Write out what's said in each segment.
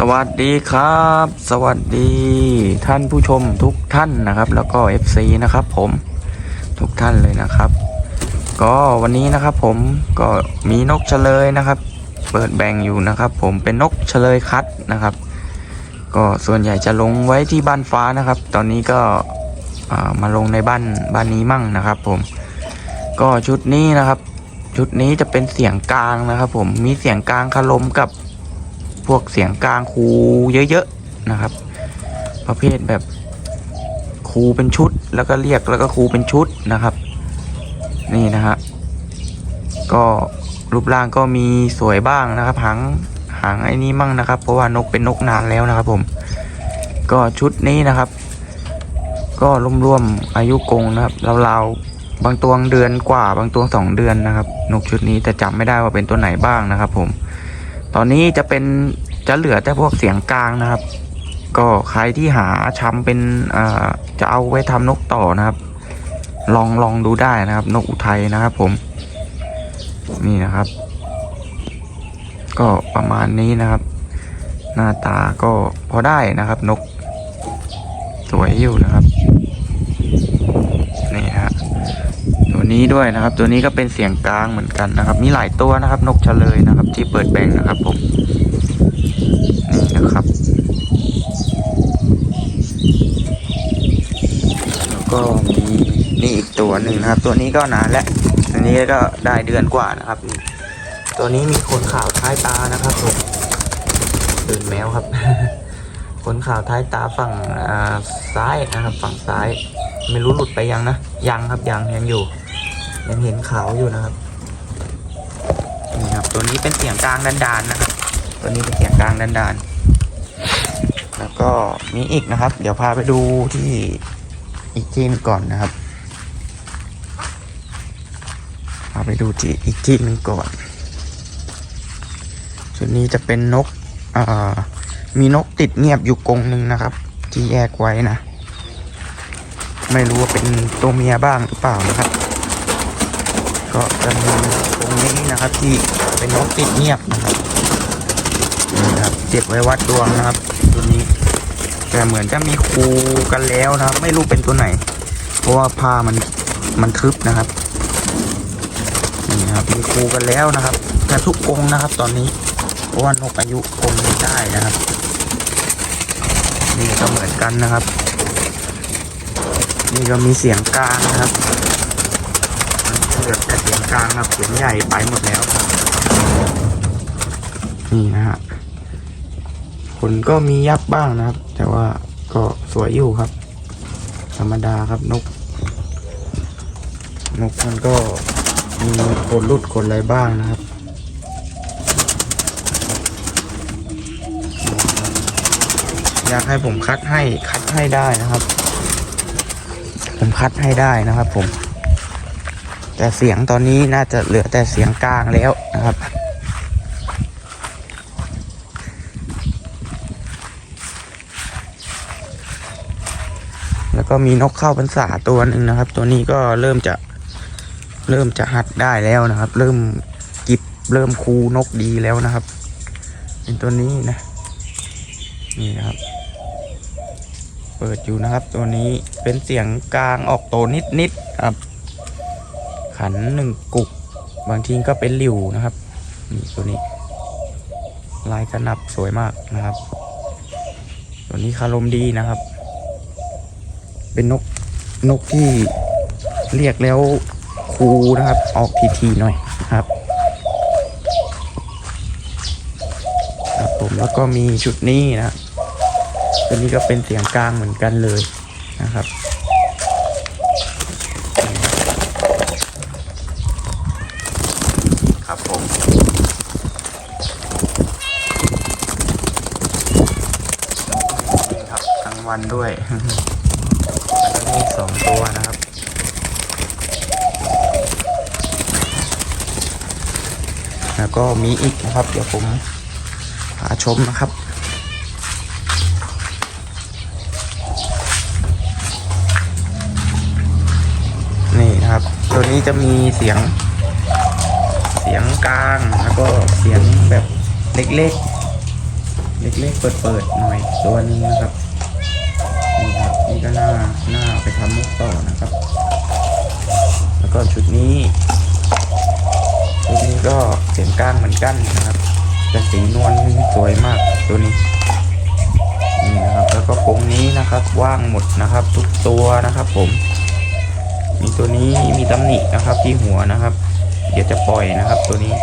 สวัสดีครับ สวัสดีท่านผู้ชมทุกท่านนะครับ แล้วก็ FC นะครับ ผมทุกท่านเลยนะครับ ก็วันนี้นะครับ ผมก็มีนกเฉลยนะครับ เปิดแบ่งอยู่นะครับ ผมเป็นนกเฉลยคัดนะครับ ก็ส่วนใหญ่จะลงไว้ที่บ้านฟ้านะครับ ตอนนี้ก็มาลงในบ้านบ้านนี้มั่งนะครับ ผม ก็ชุดนี้นะครับ ชุดนี้จะเป็นเสียงกลางนะครับ ผมมีเสียงกลางคารมกับ พวกเสียงกลางครูเยอะๆนะครับ ประเภทแบบครูเป็นชุดแล้วก็เรียกแล้วก็ครูเป็นชุดนะครับ นี่นะฮะก็รูปร่างก็มีสวยบ้างนะครับหางหางไอ้นี้มั่งนะครับ เพราะว่านกเป็นนกนานแล้วนะครับผม ก็ชุดนี้นะครับ ก็ร่วมๆอายุกรงนะครับราวๆบางตัวเดือนกว่าบางตัวสองเดือนนะครับ นกชุดนี้แต่จำไม่ได้ว่าเป็นตัวไหนบ้างนะครับผม ตอนนี้จะเป็นจะเหลือแต่พวกเสียงกลางนะครับ ก็ใครที่หาชำเป็นอ่าจะเอาไว้ทำนกต่อนะครับ ลองลองดูได้นะครับ นกอุทัยนะครับ ผม นี่นะครับ ก็ประมาณนี้นะครับ หน้าตาก็พอได้นะครับ นก สวยอยู่นะครับ นี่ฮะ ตัว นี้ด้วยนะครับ ตัวนี้ก็เป็นเสียงกลางเหมือนกันนะครับ มีหลายตัวนะครับ นกเฉลยนะครับ ที่เปิดแบ่งนะครับผมนี่นะครับ แล้วก็มีนี่อีกตัวหนึ่งนะครับ ตัวนี้ก็นานแล้วตัวนี้ก็ได้เดือนกว่านะครับ ตัวนี้มีขนขาวท้ายตานะครับผมเดินแมวครับขนขาวท้ายตาฝั่งอ่าซ้ายนะครับ ฝั่งซ้าย ไม่รู้หลุดไปยังนะ ยังครับยังยังอยู่ ยังเห็นขาวอยู่นะครับนี่ครับ ตัวนี้เป็นเสียงกลางดันๆนะครับ ตัวนี้เป็นเสียงกลางดันๆ แล้วก็มีอีกนะครับ เดี๋ยวพาไปดูที่อีกที่หนึงก่อนนะครับ พาไปดูที่อีกที่หนึงก่อนชุดนี้จะเป็นนกมีนกติดเงียบอยู่กรงหนึ่งนะครับ ที่แยกไว้นะ ไม่รู้ว่าเป็นตัวเมียบ้างหรือเปล่านะครับ ก็จะมีตรงนี้นะครับที่เป็นนกติดเงียบนะครับนี่ครับเก็บไว้วัดดวงนะครับตัวนี้ แต่เหมือนจะมีครูกันแล้วนะครับ ไม่รู้เป็นตัวไหน เพราะว่าผ้ามันมันทึบนะครับนี่ครับมีครูกันแล้วนะครับแต่ทุกกรงนะครับ ตอนนี้เพราะว่านกอายุกรงไม่ได้นะครับนี่ก็เหมือนกันนะครับ นี่ก็มีเสียงกลางนะครับ เหลือแต่เสียงกลางครับเสียงใหญ่ไปหมดแล้วครับ นี่นะฮะขนก็มียับบ้างนะครับ แต่ว่าก็สวยอยู่ครับ ธรรมดาครับนก นกมันก็มีขนรุดขนอะไรบ้างนะครับอยากให้ผมคัดให้คัดให้ได้นะครับ ผมคัดให้ได้นะครับผม แต่เสียงตอนนี้น่าจะเหลือแต่เสียงกลางแล้วนะครับ แล้วก็มีนกเข้าพรรษาตัวหนึ่งนะครับ ตัวนี้ก็เริ่มจะเริ่มจะหัดได้แล้วนะครับ เริ่มกิบเริ่มคูนกดีแล้วนะครับ เป็นตัวนี้นะนี่นะครับเปิดอยู่นะครับ ตัวนี้เป็นเสียงกลางออกโตนิดนิดๆครับ ขันหนึ่งกุก บางทีก็เป็นหลิวนะครับนี่ตัวนี้ ลายกระนับสวยมากนะครับ ตัวนี้คารมดีนะครับ เป็นนกนกที่เรียกแล้วคูนะครับ ออกทีๆหน่อยครับครับผมแล้วก็มีชุดนี้นะตัวนี้ก็เป็นเสียงกลางเหมือนกันเลยนะครับผมนี่ครับทั้ง วันด้วยแล้วก็มีสองตัวนะครับแล้วก็มีอีกนะครับ เดี๋ยวผมพาชมนะครับ นี่นะครับ ตัวนี้จะมีเสียง เสียงกลางแล้วก็เสียงแบบเล็กๆ เล็กๆเปิดๆหน่อยตัวนึงนะครับ ก็น่าน่าไปทำมุกต่อนะครับ แล้วก็ชุดนี้ชุดนี้ก็เสียงกลางเหมือนกันนะครับ แต่สีนวลสวยมากตัวนี้นี่นะครับแล้วก็กรงนี้นะครับว่างหมดนะครับ ทุกตัวนะครับผม มีตัวนี้มีตำหนินะครับที่หัวนะครับ เดี๋ยวจะปล่อยนะครับตัวนี้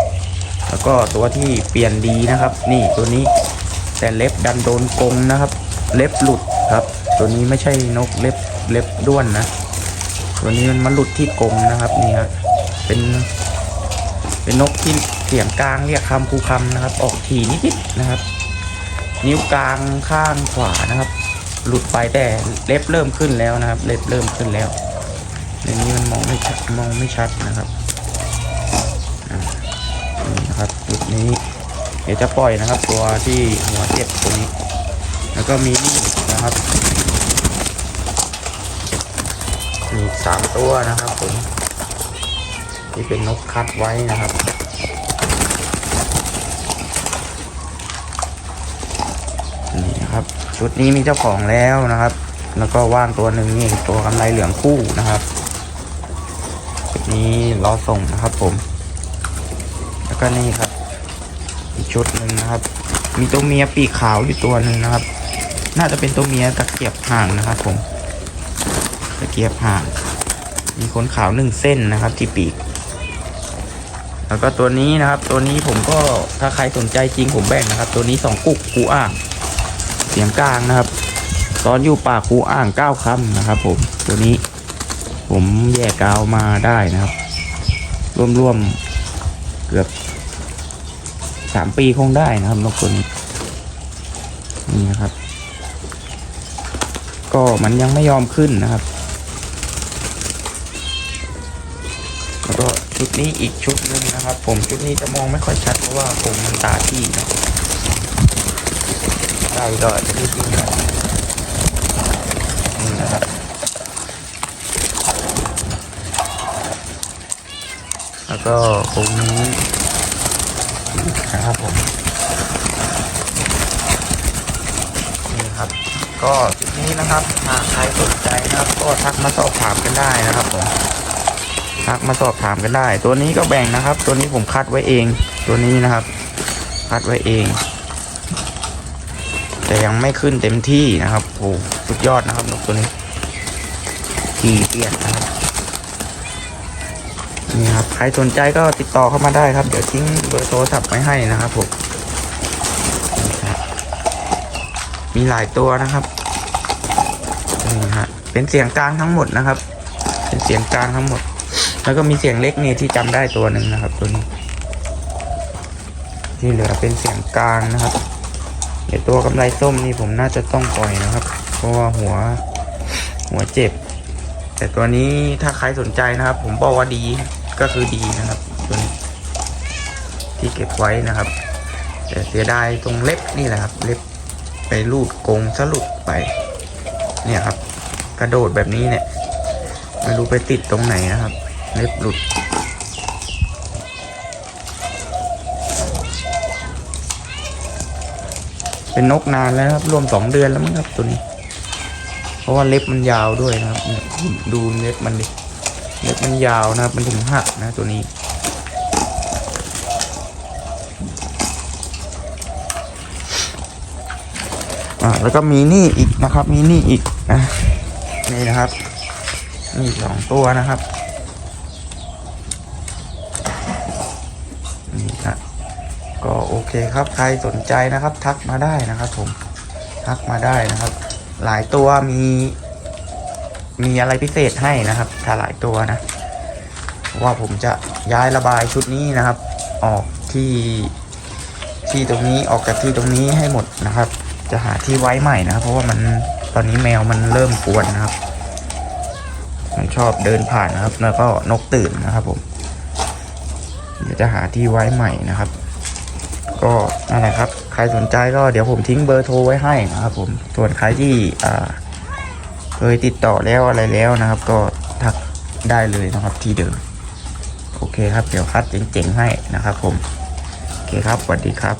แล้วก็ตัวที่เปลี่ยนดีนะครับ นี่ตัวนี้ แต่เล็บดันโดนกรงนะครับ เล็บหลุดครับ ตัวนี้ไม่ใช่นกเล็บเล็บด้วนนะ ตัวนี้มันมาหลุดที่กรงนะครับนี่ฮะเป็น เป็นนกที่เสียงกลางเรียกคำคูคำนะครับ ออกทีนิดๆนะครับ นิ้วกลางข้างขวานะครับ หลุดไปแต่เล็บเริ่มขึ้นแล้วนะครับ เล็บเริ่มขึ้นแล้วในนี้มันมองไม่ชัดมองไม่ชัดนะครับอ่านี่นะครับจุดนี้ เดี๋ยวจะปล่อยนะครับ ตัวที่หัวเจ็บตรงนี้ แล้วก็มีนี่นะครับมีอีก สามตัวนะครับผมที่เป็นนกคัดไว้นะครับ นี่นะครับ ชุดนี้มีเจ้าของแล้วนะครับ แล้วก็ว่างตัวหนึ่งนี่ตัวกำไรเหลืองคู่นะครับ ชุดนี้รอส่งนะครับผม แล้วก็นี่ครับ อีกชุดหนึ่งนะครับ มีตัวเมียปีกขาวอยู่ตัวหนึ่งนะครับ น่าจะเป็นตัวเมียตะเกียบห่างนะครับผม ตะเกียบห่าง มีขนขาวหนึ่งเส้นนะครับที่ปีก แล้วก็ตัวนี้นะครับ ตัวนี้ผมก็ถ้าใครสนใจจริงผมแบ่งนะครับ ตัวนี้สองกุกคูอ่าง เสียงกลางนะครับ ตอนอยู่ป่าคูอ่างเก้าคำนะครับ ผมตัวนี้ผมแยกกาวมาได้นะครับร่วมๆเกือบสามปีคงได้นะครับนกตัวนี้นี่นะครับ ก็มันยังไม่ยอมขึ้นนะครับ แล้วก็ ชุดนี้อีกชุดนึงนะครับ ผมชุดนี้จะมองไม่ค่อยชัดเพราะว่าผมมันตาที่นะได้ก็จะนิดนึงนะนี่นะครับแล้วก็ตรงนี้นะครับผมนี่ครับ ก็ชุดนี้นะครับหากใครสนใจนะครับ ก็ทักมาสอบถามกันได้นะครับผม ทักมาสอบถามกันได้ ตัวนี้ก็แบ่งนะครับ ตัวนี้ผมคัดไว้เอง ตัวนี้นะครับ คัดไว้เอง แต่ยังไม่ขึ้นเต็มที่นะครับโอ้สุดยอดนะครับนกตัวนี้ทีเปลี่ยนนะครับนี่ครับใครสนใจก็ติดต่อเข้ามาได้ครับ เดี๋ยวทิ้งเบอร์โทรศัพท์ไว้ให้นะครับผมมีหลายตัวนะครับนี่ฮะเป็นเสียงกลางทั้งหมดนะครับ เป็นเสียงกลางทั้งหมด แล้วก็มีเสียงเล็กเนี่ยที่จำได้ตัวหนึ่งนะครับ ตัวนี้ ที่เหลือเป็นเสียงกลางนะครับเดี๋ยวตัวกำไรส้มนี่ผมน่าจะต้องปล่อยนะครับ เพราะว่าหัวหัวเจ็บ แต่ตัวนี้ถ้าใครสนใจนะครับ ผมบอกว่าดีก็คือดีนะครับตัวนี้ที่เก็บไว้นะครับ แต่เสียดายตรงเล็บนี่แหละครับ เล็บไปรูดกงสลุดไป เนี่ยครับ กระโดดแบบนี้เนี่ย ไม่รู้ไปติดตรงไหนนะครับ เล็บหลุด เป็นนกนานแล้วครับ รวมสองเดือนแล้วมั้งครับตัวนี้ เพราะว่าเล็บมันยาวด้วยนะครับ ดูเล็บมันดิ เล็บมันยาวนะครับ มันถึงหักนะตัวนี้อ่าแล้วก็มีนี่อีกนะครับ มีนี่อีกนะนี่นะครับ นี่สองตัวนะครับนี่ครับก็โอเคครับใครสนใจนะครับ ทักมาได้นะครับ ผมทักมาได้นะครับ หลายตัวมี มีอะไรพิเศษให้นะครับ ถ้าหลายตัวนะ ว่าผมจะย้ายระบายชุดนี้นะครับ ออกที่ที่ตรงนี้ออกจากที่ตรงนี้ให้หมดนะครับ จะหาที่ไว้ใหม่นะครับ เพราะว่ามันตอนนี้แมวมันเริ่มกวนนะครับ ชอบเดินผ่านนะครับ แล้วก็นกตื่นนะครับผมเดี๋ยวจะหาที่ไว้ใหม่นะครับ ก็นั่นแหละครับ ใครสนใจก็เดี๋ยวผมทิ้งเบอร์โทรไว้ให้นะครับผมส่วนใครที่เคยติดต่อแล้วอะไรแล้วนะครับ ก็ทักได้เลยนะครับที่เดิมโอเคครับ เดี๋ยวคัดเจ๋งๆให้นะครับผม โอเคครับสวัสดีครับ